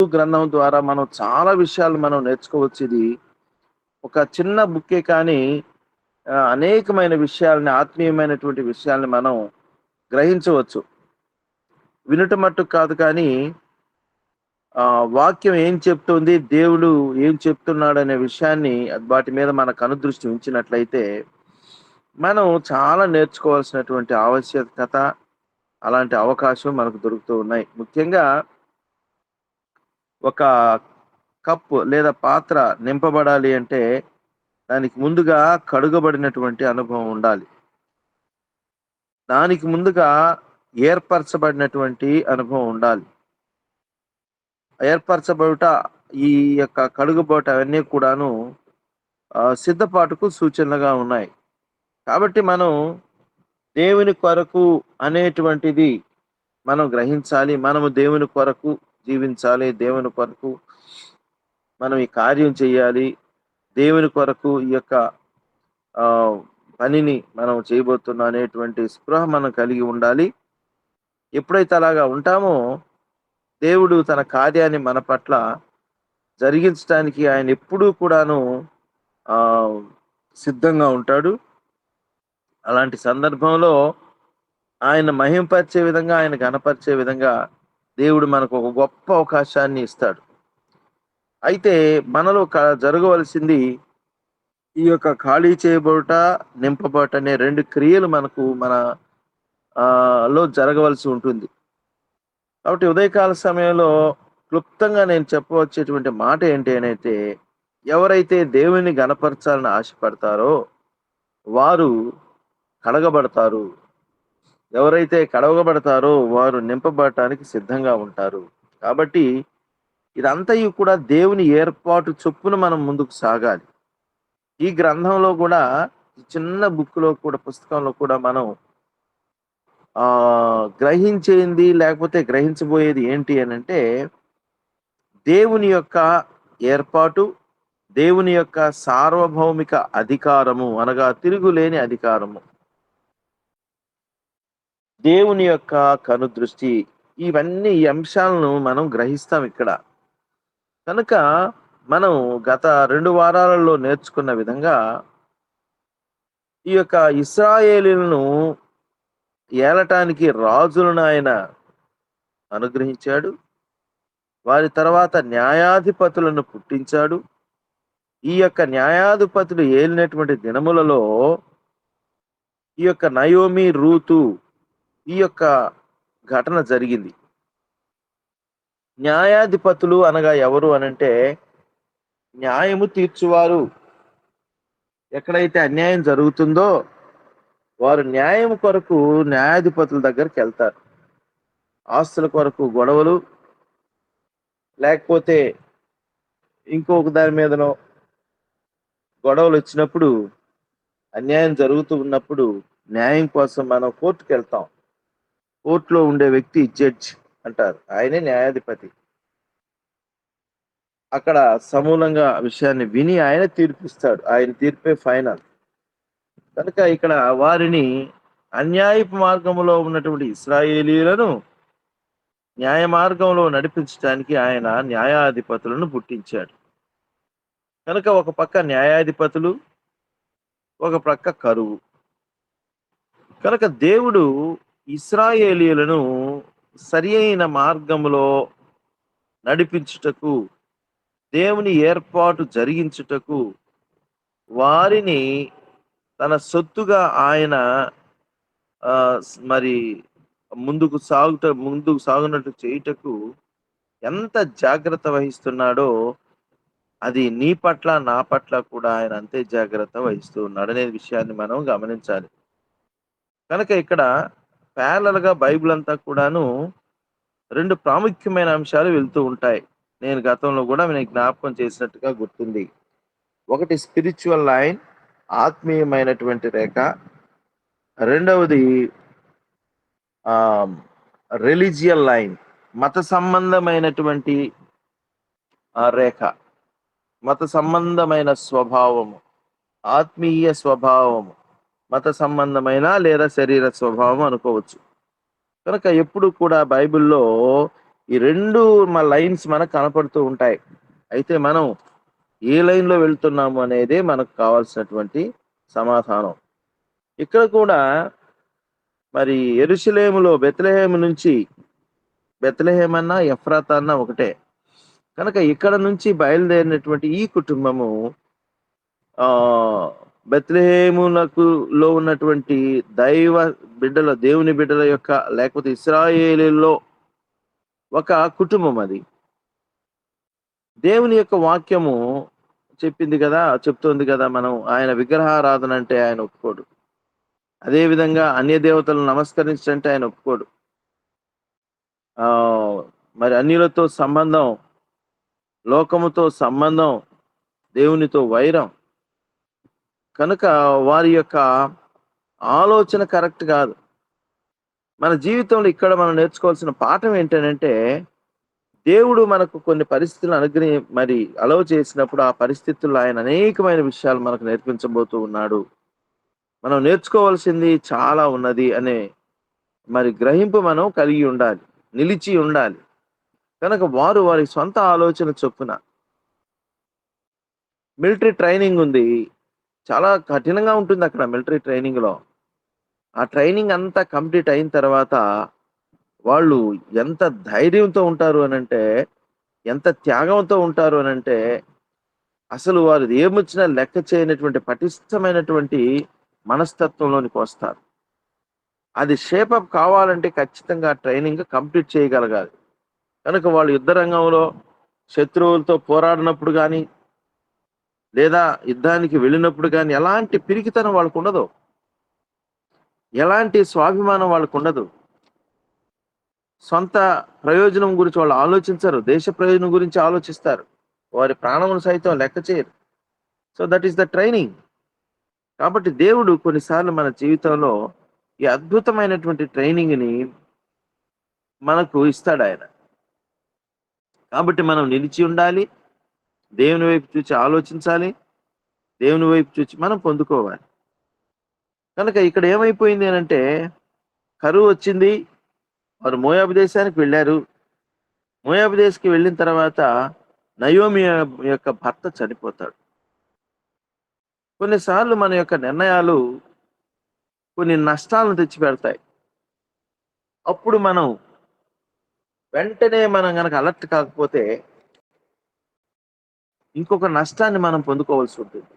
గ్రంథం ద్వారా మనం చాలా విషయాలు మనం నేర్చుకోవచ్చు ఇది ఒక చిన్న బుక్కే కానీ అనేకమైన విషయాలని ఆత్మీయమైనటువంటి విషయాల్ని మనం గ్రహించవచ్చు. వినుట మట్టుకు కాదు కానీ వాక్యం ఏం చెప్తుంది దేవుడు ఏం చెప్తున్నాడు అనే విషయాన్ని వాటి మీద మన కనుదృష్టి ఉంచినట్లయితే మనం చాలా నేర్చుకోవాల్సినటువంటి ఆవశ్యకత అలాంటి అవకాశం మనకు దొరుకుతూ ఉన్నాయి. ముఖ్యంగా ఒక కప్పు లేదా పాత్ర నింపబడాలి అంటే దానికి ముందుగా కడుగబడినటువంటి అనుభవం ఉండాలి. దానికి ముందుగా ఏర్పరచబడినటువంటి అనుభవం ఉండాలి. ఏర్పరచబడుట ఈ యొక్క కడుగుబోట అవన్నీ కూడాను సిద్ధపాటుకు సూచనలుగా ఉన్నాయి. కాబట్టి మనం దేవుని కొరకు అనేటువంటిది మనం గ్రహించాలి. మనము దేవుని కొరకు జీవించాలి. దేవుని కొరకు మనం ఈ కార్యం చేయాలి. దేవుని కొరకు ఈ యొక్క పనిని మనం చేయబోతున్నాం అనేటువంటి స్పృహ మనం కలిగి ఉండాలి. ఎప్పుడైతే అలాగా ఉంటామో దేవుడు తన కార్యాన్ని మన పట్ల జరిగించడానికి ఆయన ఎప్పుడూ కూడాను సిద్ధంగా ఉంటాడు. అలాంటి సందర్భంలో ఆయన మహింపరిచే విధంగా ఆయన గణపరిచే విధంగా దేవుడు మనకు ఒక గొప్ప అవకాశాన్ని ఇస్తాడు. అయితే మనలో క- జరగవలసింది ఈ యొక్క ఖాళీ చేయబడుట నింపబడుట అనే రెండు క్రియలు మనకు మన లో జరగవలసి ఉంటుంది. కాబట్టి ఉదయకాల సమయంలో క్లుప్తంగా నేను చెప్పవచ్చేటువంటి మాట ఏంటనైతే ఎవరైతే దేవుని గణపరచాలని ఆశపడతారో వారు కడగబడతారు. ఎవరైతే కడవగబడతారో వారు నింపబడటానికి సిద్ధంగా ఉంటారు. కాబట్టి ఇదంతా కూడా దేవుని ఏర్పాటు చొప్పున మనం ముందుకు సాగాలి. ఈ గ్రంథంలో కూడా చిన్న బుక్లో కూడా పుస్తకంలో కూడా మనం ఆ గ్రహించేది లేకపోతే గ్రహించబోయేది ఏంటి అని అంటే దేవుని యొక్క ఏర్పాటు దేవుని యొక్క సార్వభౌమిక అధికారము అనగా తిరుగులేని అధికారము. దేవుని యొక్క కనుదృష్టి ఇవన్నీ ఈ అంశాలను మనం గ్రహిస్తాం ఇక్కడ. కనుక మనం గత రెండు వారాలలో నేర్చుకున్న విధంగా ఈ యొక్క ఇస్రాయేలీలను ఏలటానికి రాజులను ఆయన అనుగ్రహించాడు. వారి తర్వాత న్యాయాధిపతులను పుట్టించాడు. ఈ యొక్క న్యాయాధిపతులు ఏలినటువంటి దినములలో ఈ యొక్క నయోమి రూతు ఈ యొక్క ఘటన జరిగింది. న్యాయాధిపతులు అనగా ఎవరు అనంటే న్యాయము తీర్చువారు. ఎక్కడైతే అన్యాయం జరుగుతుందో వారు న్యాయం కొరకు న్యాయాధిపతుల దగ్గరికి వెళ్తారు. ఆస్తుల కొరకు గొడవలు లేకపోతే ఇంకొక దాని మీదనో గొడవలు వచ్చినప్పుడు అన్యాయం జరుగుతూ ఉన్నప్పుడు న్యాయం కోసం మనం కోర్టుకు వెళ్తాం కోర్టులో ఉండే వ్యక్తి జడ్జ్ అంటారు. ఆయనే న్యాయాధిపతి. అక్కడ సమూలంగా విషయాన్ని విని ఆయన తీర్పిస్తాడు. ఆయన తీర్పే ఫైనల్. కనుక ఇక్కడ వారిని అన్యాయపు మార్గంలో ఉన్నటువంటి ఇస్రాయేలీలను న్యాయ మార్గంలో నడిపించడానికి ఆయన న్యాయాధిపతులను పుట్టించాడు. కనుక ఒక పక్క న్యాయాధిపతులు ఒక పక్క కరువు. కనుక దేవుడు ఇస్రాయేలీలను సరి అయిన మార్గంలో నడిపించుటకు దేవుని ఏర్పాటు జరిగించుటకు వారిని తన సొత్తుగా ఆయన మరి ముందుకు సాగుట ముందుకు సాగునట్టు చేయుటకు ఎంత జాగ్రత్త వహిస్తున్నాడో అది నీ పట్ల నా పట్ల కూడా ఆయన అంతే జాగ్రత్త వహిస్తూ ఉన్నాడు అనే విషయాన్ని మనం గమనించాలి. కనుక ఇక్కడ ప్యారలల్గా బైబిల్ అంతా కూడాను రెండు ప్రాముఖ్యమైన అంశాలు వెళ్తూ ఉంటాయి. నేను గతంలో కూడా మీకు జ్ఞాపకం చేసినట్టుగా గుర్తుంది. ఒకటి స్పిరిచువల్ లైన్ ఆత్మీయమైనటువంటి రేఖ. రెండవది రిలీజియల్ లైన్ మత సంబంధమైనటువంటి రేఖ. మత సంబంధమైన స్వభావము ఆత్మీయ స్వభావము. మత సంబంధమైన లేదా శరీర స్వభావం అనుకోవచ్చు. కనుక ఎప్పుడు కూడా బైబిల్లో ఈ రెండు మా లైన్స్ మనకు కనపడుతూ ఉంటాయి. అయితే మనం ఏ లైన్లో వెళ్తున్నాము అనేది మనకు కావాల్సినటువంటి సమాధానం. ఇక్కడ కూడా మరి ఎరుసలేములో బెత్లహేము నుంచి బెత్లహేమ్ అన్న ఎఫ్రాత్ అన్నా ఒకటే. కనుక ఇక్కడ నుంచి బయలుదేరినటువంటి ఈ కుటుంబము బెత్లహేమునకు లో ఉన్నటువంటి దైవ బిడ్డల దేవుని బిడ్డల యొక్క లేకపోతే ఇస్రాయేలీలో ఒక కుటుంబం అది. దేవుని యొక్క వాక్యము చెప్పింది కదా చెప్తోంది కదా మనం ఆయన విగ్రహారాధన అంటే ఆయన ఒప్పుకోడు. అదే విధంగా అన్య దేవతలను నమస్కరించంటే ఆయన ఒప్పుకోడు. మరి అన్యులతో సంబంధం లోకముతో సంబంధం దేవునితో వైరం కనుక వారి యొక్క ఆలోచన కరెక్ట్ కాదు. మన జీవితంలో ఇక్కడ మనం నేర్చుకోవాల్సిన పాఠం ఏంటంటే దేవుడు మనకు కొన్ని పరిస్థితులను అనుగ్రహి మరి అలవ చేసినప్పుడు ఆ పరిస్థితుల్లో ఆయన అనేకమైన విషయాలు మనకు నేర్పించబోతూ ఉన్నాడు. మనం నేర్చుకోవాల్సింది చాలా ఉన్నది అనే మరి గ్రహింపు మనం కలిగి ఉండాలి నిలిచి ఉండాలి. కనుక వారు వారి సొంత ఆలోచన చొప్పున మిలిటరీ ట్రైనింగ్ ఉంది. చాలా కఠినంగా ఉంటుంది అక్కడ మిలిటరీ ట్రైనింగ్లో. ఆ ట్రైనింగ్ అంతా కంప్లీట్ అయిన తర్వాత వాళ్ళు ఎంత ధైర్యంతో ఉంటారు అని అంటే ఎంత త్యాగంతో ఉంటారు అని అంటే అసలు వారు ఏమొచ్చినా లెక్క చేయనటువంటి పటిష్టమైనటువంటి మనస్తత్వంలోనికి వస్తారు. అది షేపప్ కావాలంటే ఖచ్చితంగా ట్రైనింగ్ కంప్లీట్ చేయగలగాలి. కనుక వాళ్ళు యుద్ధ రంగంలో శత్రువులతో పోరాడినప్పుడు కానీ లేదా యుద్ధానికి వెళ్ళినప్పుడు కానీ ఎలాంటి పిరికితనం వాళ్ళకు ఉండదు. ఎలాంటి స్వాభిమానం వాళ్ళకు ఉండదు. సొంత ప్రయోజనం గురించి వాళ్ళు ఆలోచించరు. దేశ ప్రయోజనం గురించి ఆలోచిస్తారు. వారి ప్రాణమును సైతం లెక్క చేయరు. So that is the training. కాబట్టి దేవుడు కొన్నిసార్లు మన జీవితంలో ఈ అద్భుతమైనటువంటి ట్రైనింగ్ని మనకు ఇస్తాడు ఆయన. కాబట్టి మనం నిలిచి ఉండాలి. దేవుని వైపు చూసి ఆలోచించాలి దేవుని వైపు చూసి మనం పొందుకోవాలి. కనుక ఇక్కడ ఏమైపోయింది అని అంటే కరువు వచ్చింది వారు మోయాబు దేశానికి వెళ్ళారు. మోయాబు దేశకి వెళ్ళిన తర్వాత నయోమి యొక్క భర్త చనిపోతాడు. కొన్నిసార్లు మన యొక్క నిర్ణయాలు కొన్ని నష్టాలను తెచ్చిపెడతాయి. అప్పుడు మనం వెంటనే మనం కనుక అలర్ట్ కాకపోతే ఇంకొక నష్టాన్ని మనం పొందుకోవాల్సి ఉంటుంది.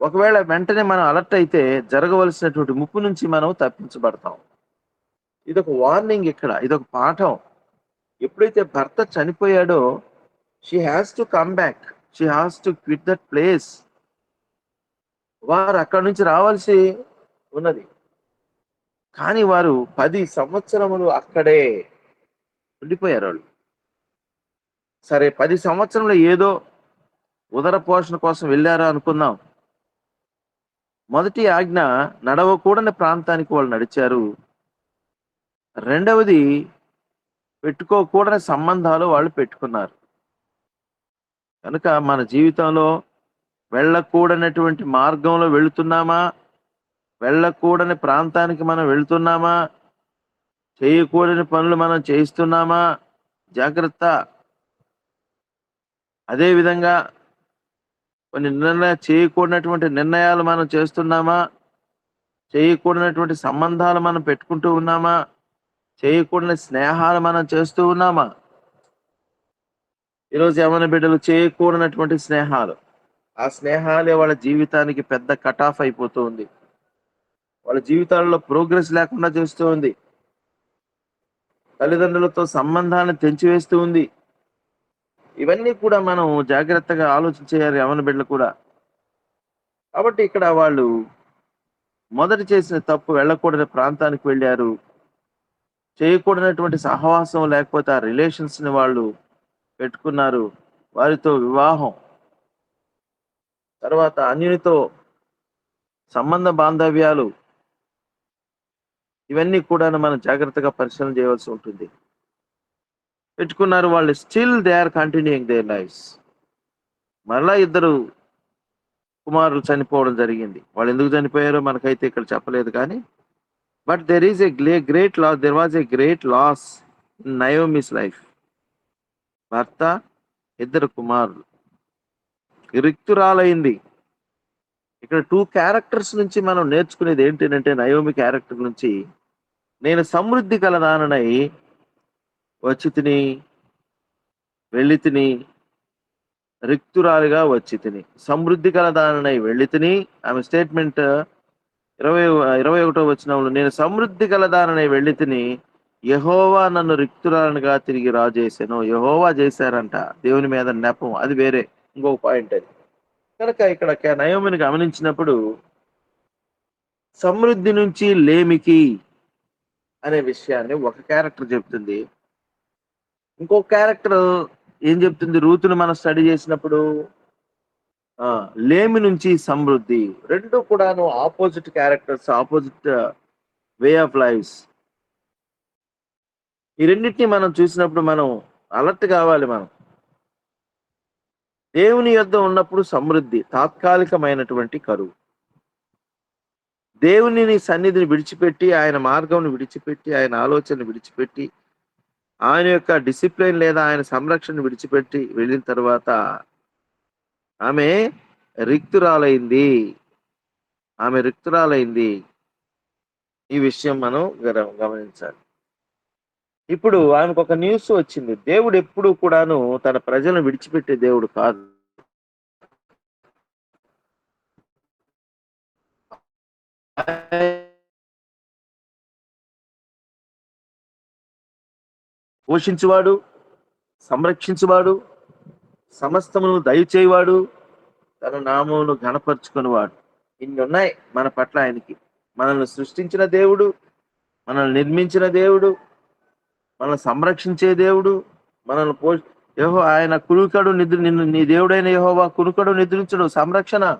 ఒకవేళ వెంటనే మనం అలర్ట్ అయితే జరగవలసినటువంటి ముప్పు నుంచి మనం తప్పించబడతాం. ఇదొక వార్నింగ్ ఇక్కడ ఇదొక పాఠం. ఎప్పుడైతే భర్త చనిపోయాడో she has to come back she has to quit that place వారు అక్కడి నుంచి రావాల్సి ఉన్నది. కానీ వారు పది సంవత్సరములు అక్కడే ఉండిపోయారు వాళ్ళు. సరే పది సంవత్సరంలో ఏదో ఉదర పోషణ కోసం వెళ్ళారా అనుకుందాం. మొదటి ఆజ్ఞ నడవకూడని ప్రాంతానికి వాళ్ళు నడిచారు. రెండవది పెట్టుకోకూడని సంబంధాలు వాళ్ళు పెట్టుకున్నారు. కనుక మన జీవితంలో వెళ్ళకూడనటువంటి మార్గంలో వెళుతున్నామా? వెళ్ళకూడని ప్రాంతానికి మనం వెళుతున్నామా? చేయకూడని పనులు మనం చేయిస్తున్నామా? జాగ్రత్త. అదేవిధంగా కొన్ని నిర్ణయ చేయకూడనటువంటి నిర్ణయాలు మనం చేస్తున్నామా? చేయకూడనటువంటి సంబంధాలు మనం పెట్టుకుంటూ ఉన్నామా? చేయకూడని స్నేహాలు మనం చేస్తూ ఉన్నామా? ఈరోజు యవన బిడ్డలు చేయకూడనటువంటి స్నేహాలు. ఆ స్నేహాలే వాళ్ళ జీవితానికి పెద్ద కట్ ఆఫ్ అయిపోతూ ఉంది. వాళ్ళ జీవితాలలో ప్రోగ్రెస్ లేకుండా చేస్తూ ఉంది. తల్లిదండ్రులతో సంబంధాన్ని తెంచివేస్తూ ఉంది. ఇవన్నీ కూడా మనం జాగ్రత్తగా ఆలోచించేయాలి యవన బిడ్డలు కూడా. కాబట్టి ఇక్కడ వాళ్ళు మొదటి చేసిన తప్పు వెళ్ళకూడని ప్రాంతానికి వెళ్ళారు. చేయకూడనటువంటి సహవాసం లేకపోతే ఆ రిలేషన్స్ని వాళ్ళు పెట్టుకున్నారు. వారితో వివాహం. తర్వాత అన్యునితో సంబంధ బాంధవ్యాలు. ఇవన్నీ కూడా మనం జాగ్రత్తగా పరిశీలన చేయవలసి ఉంటుంది. పెట్టుకున్నారు. వాళ్ళు still they are continuing their lives మరలా ఇద్దరు కుమారులు చనిపోవడం జరిగింది. వాళ్ళు ఎందుకు చనిపోయారో మనకైతే ఇక్కడ చెప్పలేదు కానీ but there is a గ్లే great loss there was a great loss Naomi's life భర్త ఇద్దరు కుమారులు. రిక్తురాలైంది ఇక్కడ టూ క్యారెక్టర్స్ నుంచి మనం నేర్చుకునేది ఏంటంటే నయోమి క్యారెక్టర్ నుంచి నేను సమృద్ధి కలదాననై వచ్చి తిని వెళ్ళి తిని రిక్తురాలుగా వచ్చి తిని సమృద్ధి కలదాననై వెళ్ళి తిని ఆమె స్టేట్మెంట్ ఇరవై ఇరవై ఒకటో వచ్చినప్పుడు నేను సమృద్ధి కలదాననై వెళ్ళి తిని యహోవా నన్ను రిక్తురాలుగా తిరిగి రాజేసాను. యహోవా చేశారంట దేవుని మీద నెపం. అది వేరే. ఇంకొక పాయింట్ అది. కనుక ఇక్కడ నయోమిని గమనించినప్పుడు సమృద్ధి నుంచి లేమికి అనే విషయాన్ని ఒక క్యారెక్టర్ చెప్తుంది. ఇంకో క్యారెక్టర్ ఏం చెప్తుంది? రూతును మనం స్టడీ చేసినప్పుడు లేమి నుంచి సమృద్ధి. రెండు కూడాను opposite characters opposite way of lives ఈ రెండింటిని మనం చూసినప్పుడు మనం అలర్ట్ కావాలి మనం. దేవుని యొద్ద ఉన్నప్పుడు సమృద్ధి తాత్కాలికమైనటువంటి కరువు. దేవునిని సన్నిధిని విడిచిపెట్టి ఆయన మార్గంను విడిచిపెట్టి ఆయన ఆలోచనను విడిచిపెట్టి ఆయన యొక్క డిసిప్లిన్ లేదా ఆయన సంరక్షణ విడిచిపెట్టి వెళ్ళిన తర్వాత ఆమె రిక్తురాలైంది. ఆమె రిక్తురాలైంది. ఈ విషయం మనం గమనించాలి. ఇప్పుడు ఆమెకు ఒక న్యూస్ వచ్చింది. దేవుడు ఎప్పుడు కూడాను తన ప్రజలను విడిచిపెట్టే దేవుడు కాదు. పోషించువాడు సంరక్షించువాడు సమస్తమును దయచేయవాడు తన నామమును ఘనపరుచుకునేవాడు. ఇన్ని ఉన్నాయి మన పట్ల ఆయనకి. మనల్ని సృష్టించిన దేవుడు మనల్ని నిర్మించిన దేవుడు మనల్ని సంరక్షించే దేవుడు మనల్ని పో యహో ఆయన కునుకడు నిద్ర నిన్ను నీ దేవుడైన యహోవా కునుకడు నిద్రించడు సంరక్షణ.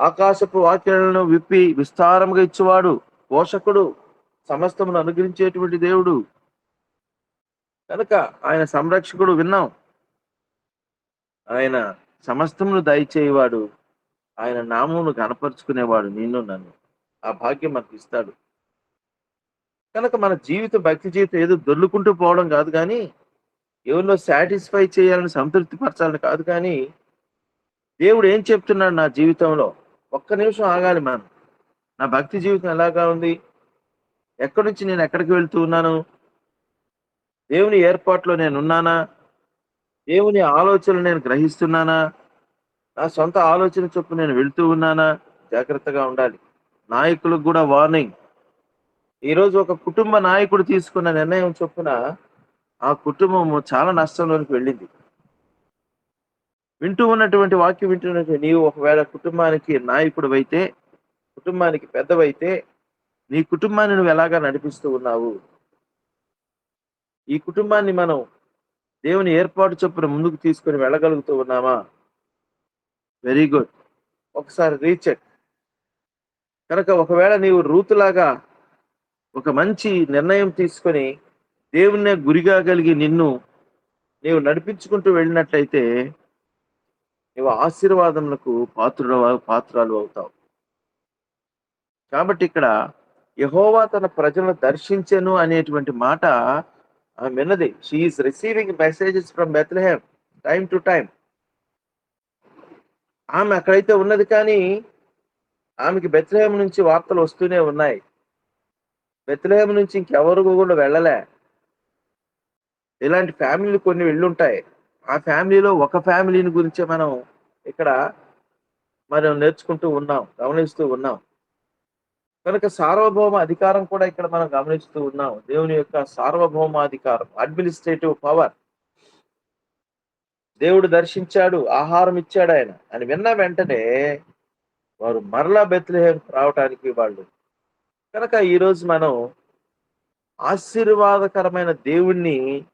ఆకాశపు వాక్యాలను విప్పి విస్తారంగా ఇచ్చేవాడు పోషకుడు సమస్తమును అనుగ్రహించేటువంటి దేవుడు. కనుక ఆయన సంరక్షకుడు విన్నాం. ఆయన సమస్తమును దయచేయవాడు ఆయన నామమును కనపరుచుకునేవాడు నిన్ను నన్ను. ఆ భాగ్యం మనకు ఇస్తాడు. కనుక మన జీవితం భక్తి జీవితం ఏదో దొర్లుకుంటూ పోవడం కాదు కానీ ఎవరిలో సాటిస్ఫై చేయాలని సంతృప్తి పరచాలని కాదు కానీ దేవుడు ఏం చెప్తున్నాడు నా జీవితంలో? ఒక్క నిమిషం ఆగాలి మనం. నా భక్తి జీవితం ఎలాగా ఉంది? ఎక్కడి నుంచి నేను ఎక్కడికి వెళ్తూ ఉన్నాను? దేవుని ఏర్పాట్లో నేను ఉన్నానా దేవుని ఆలోచనలు నేను గ్రహిస్తున్నానా? నా సొంత ఆలోచన చొప్పు నేను వెళ్తూ ఉన్నానా? జాగ్రత్తగా ఉండాలి. నాయకులకు కూడా వార్నింగ్. ఈరోజు ఒక కుటుంబ నాయకుడు తీసుకున్న నిర్ణయం చొప్పున ఆ కుటుంబం చాలా నష్టంలోనికి వెళ్ళింది. వింటూ ఉన్నటువంటి వాక్యం వింటున్నటువంటి నీవు ఒకవేళ కుటుంబానికి నాయకుడు అయితే కుటుంబానికి పెద్దవైతే నీ కుటుంబాన్ని నువ్వు ఎలాగా నడిపిస్తూ ఉన్నావు? ఈ కుటుంబాన్ని మనం దేవుని ఏర్పాటు చొప్పున ముందుకు తీసుకొని వెళ్ళగలుగుతూ ఉన్నామా? వెరీ గుడ్ ఒకసారి రీచెక్ కనుక ఒకవేళ నీవు రూతులాగా ఒక మంచి నిర్ణయం తీసుకొని దేవుణ్ణే గురిగా కలిగి నిన్ను నీవు నడిపించుకుంటూ వెళ్ళినట్లయితే నీవు ఆశీర్వాదములకు పాత్రుడు పాత్రాలు అవుతావు. కాబట్టి ఇక్కడ యహోవా తన ప్రజలను దర్శించను అనేటువంటి మాట ఆమె విన్నది she is receiving messages from Bethlehem time to time ఆమె అక్కడైతే ఉన్నది కానీ ఆమెకి బెత్లహేమ్ నుంచి వార్తలు వస్తూనే ఉన్నాయి. బెత్లహేమ్ నుంచి ఇంకెవరు కూడా వెళ్ళలే. ఇలాంటి ఫ్యామిలీలు కొన్ని వెళ్ళుంటాయి. ఆ ఫ్యామిలీలో ఒక ఫ్యామిలీని గురించే మనం ఇక్కడ మనం నేర్చుకుంటూ ఉన్నాం గమనిస్తూ ఉన్నాం. కనుక సార్వభౌమ అధికారం కూడా ఇక్కడ మనం గమనిస్తూ ఉన్నాం. దేవుని యొక్క సార్వభౌమాధికారం అడ్మినిస్ట్రేటివ్ పవర్ దేవుడు దర్శించాడు ఆహారం ఇచ్చాడు ఆయన. అని విన్న వెంటనే వారు మరలా బెత్లహేం రావటానికి వాళ్ళు. కనుక ఈరోజు మనం ఆశీర్వాదకరమైన దేవుణ్ణి